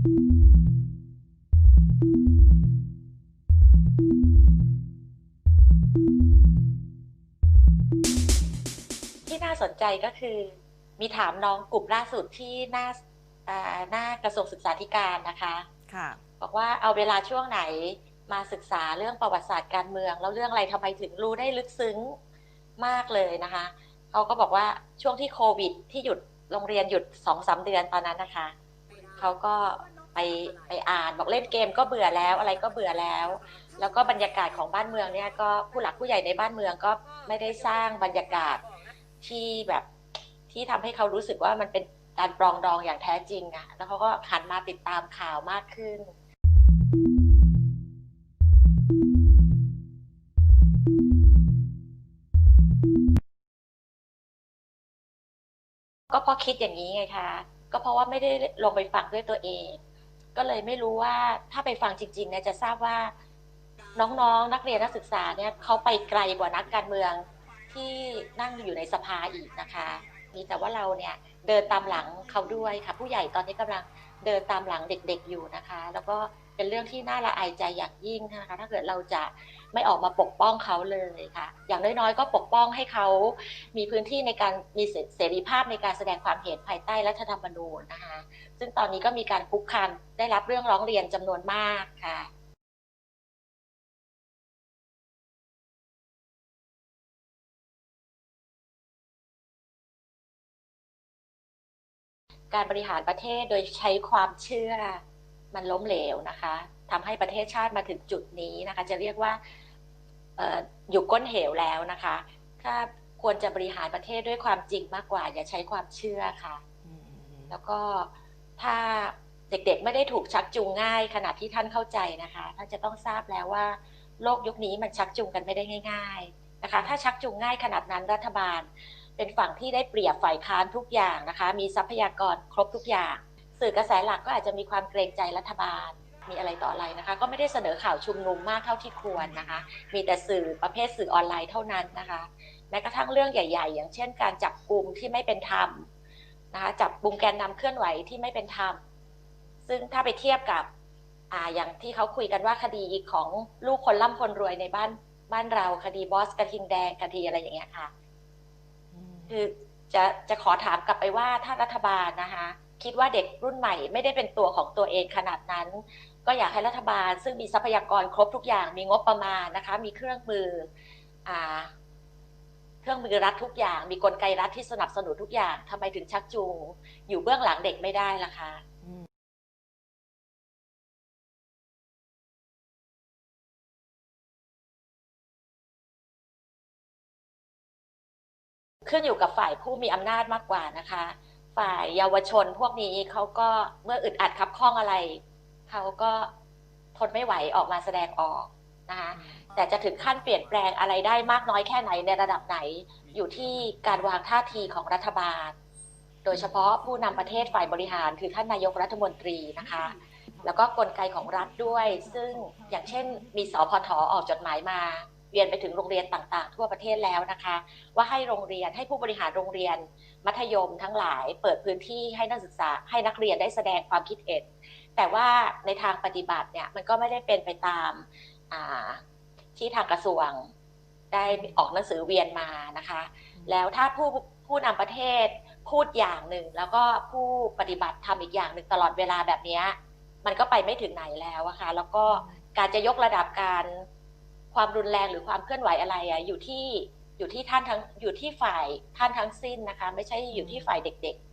ที่น่าสนใจก็คือ มีถามน้องกลุ่มล่าสุดที่หน้าอ่าหน้ากระทรวงศึกษาธิการนะคะค่ะบอกว่าเอาเวลาช่วงไหนมาศึกษาเรื่องประวัติศาสตร์การเมือง แล้วเรื่องอะไรทำไมถึงรู้ได้ลึกซึ้งมากเลยนะคะเขาก็บอกว่าช่วงที่โควิดที่หยุดโรงเรียนหยุดสองสาเดือนตอนนั้นนะคะ เขาก็ไปไปอ่านบอกเล่นเกมก็เบื่อแล้วอะไรก็เบื่อแล้ว แล้วก็บรรยากาศของบ้านเมืองเนี่ยก็ผู้หลักผู้ใหญ่ในบ้านเมืองก็ไม่ได้สร้างบรรยากาศที่แบบที่ทำให้เขารู้สึกว่ามันเป็นการปรองดองอย่างแท้จริงอะแล้วเขาก็หันมาติดตามข่าวมากขึ้น ก็เพราะคิดอย่างนี้ไงคะ ก็เพราะว่าไม่ได้ลงไปฟังด้วยตัวเอง ก็เลยไม่รู้ว่าถ้าไปฟังจริงๆเนี่ยจะทราบว่าน้องๆ นักเรียนนักศึกษาเนี่ยเขาไปไกลกว่านักการเมืองที่นั่งอยู่ในสภาอีกนะคะมีแต่ว่าเราเนี่ยเดินตามหลังเขาด้วยค่ะ ผู้ใหญ่ตอนนี้กำลังเดินตามหลังเด็กๆอยู่นะคะ แล้วก็เป็นเรื่องที่น่าละอายใจอย่างยิ่งนะคะ ถ้าเกิดเราจะ ไม่ออกมาปกป้องเขาเลยค่ะ อย่างน้อยๆ ก็ปกป้องให้เขามีพื้นที่ในการมีเสรีภาพในการแสดงความเห็นภายใต้รัฐธรรมนูญนะคะ ซึ่งตอนนี้ก็มีการคุกคามได้รับเรื่องร้องเรียนจำนวนมากค่ะการบริหารประเทศโดยใช้ความเชื่อมันล้มเหลวนะคะทำให้ประเทศชาติมาถึงจุดนี้นะคะ จะเรียกว่า อ่ออยู่ก้นเหวแล้วนะคะถ้าควรจะบริหารประเทศด้วยความจริงมากกว่า อย่าใช้ความเชื่อค่ะอืมแล้วก็ถ้าเด็กๆไม่ได้ถูกชักจูงง่ายขนาดที่ท่านเข้าใจนะคะ ท่านจะต้องทราบแล้วว่า โลกยุคนี้มันชักจูงกันไม่ได้ง่าย ๆนะคะ ถ้าชักจูงง่ายขนาดนั้นรัฐบาล เป็นฝั่งที่ได้เปรียบฝ่ายค้านทุกอย่างนะคะ มีทรัพยากรครบทุกอย่าง สื่อกระแสหลักก็อาจจะมีความเกรงใจรัฐบาล มีอะไรต่ออะไรนะคะ ก็ไม่ได้เสนอข่าวชุมนุมมากเท่าที่ควรนะคะ มีแต่สื่อประเภทสื่อออนไลน์เท่านั้นนะคะ แม้กระทั่งเรื่องใหญ่ ๆ อย่างเช่น การจับกลุ่มที่ไม่เป็นธรรมนะคะจับกลุ่มแกนนำเคลื่อนไหวที่ไม่เป็นธรรมซึ่งถ้าไปเทียบกับอ่าอย่างที่เขาคุยกันว่าคดีของลูกคนร่ำคนรวยในบ้านบ้านเราคดีบอสกระทิงแดงคดีอะไรอย่างเงี้ยค่ะอืมคือจะจะขอถามกลับไปว่าถ้ารัฐบาลนะคะ คิดว่าเด็กรุ่นใหม่ไม่ได้เป็นตัวของตัวเองขนาดนั้นก็อยากให้รัฐบาล ซึ่งมีทรัพยากรครบทุกอย่าง มีงบประมาณนะคะ มีเครื่องมืออ่าเครื่องมือรัฐทุกอย่าง มีกลไกรัฐที่สนับสนุนทุกอย่างทำไมถึงชักจูง อยู่เบื้องหลังเด็กไม่ได้ล่ะคะอืมขึ้นอยู่กับฝ่ายผู้มีอำนาจมากกว่านะคะ ฝ่ายเยาวชนพวกนี้เขาก็เมื่ออึดอัดคับข้องอะไร เขาก็ทนไม่ไหวออกมาแสดงออกนะคะแต่จะถึงขั้นเปลี่ยนแปลงอะไรได้มากน้อยแค่ไหนในระดับไหน อยู่ที่การวางท่าทีของรัฐบาล โดยเฉพาะผู้นำประเทศฝ่ายบริหารคือท่านนายกรัฐมนตรีนะคะ แล้วก็กลไกของรัฐด้วย ซึ่งอย่างเช่น มีสพทออกจดหมายมาเวียนไปถึงโรงเรียนต่างๆ ทั่วประเทศแล้วนะคะ ว่าให้โรงเรียนให้ผู้บริหารโรงเรียน มัธยมทั้งหลาย เปิดพื้นที่ให้นักศึกษาให้นักเรียนได้แสดงความคิดเห็น แต่ว่าในทางปฏิบัติเนี่ยมันก็ไม่ได้เป็นไปตามาที่ทางกระทรวงได้ออกหนังสือเวียนมานะคะ แล้วถ้าผู้ผู้นำประเทศพูดอย่างหนึ่ง แล้วก็ผู้ปฏิบัติทำอีกอย่างหนึ่งตลอดเวลาแบบนี้มันก็ไปไม่ถึงไหนแล้วอะค่ะแล้วก็การจะยกระดับการความรุนแรงหรือความเคลื่อนไหวอะไรอะอยู่ที่อยู่ที่ท่านทั้งอยู่ที่ฝ่ายท่านทั้งสิ้นนะคะ ไม่ใช่อยู่ที่ฝ่ายเด็ก ๆ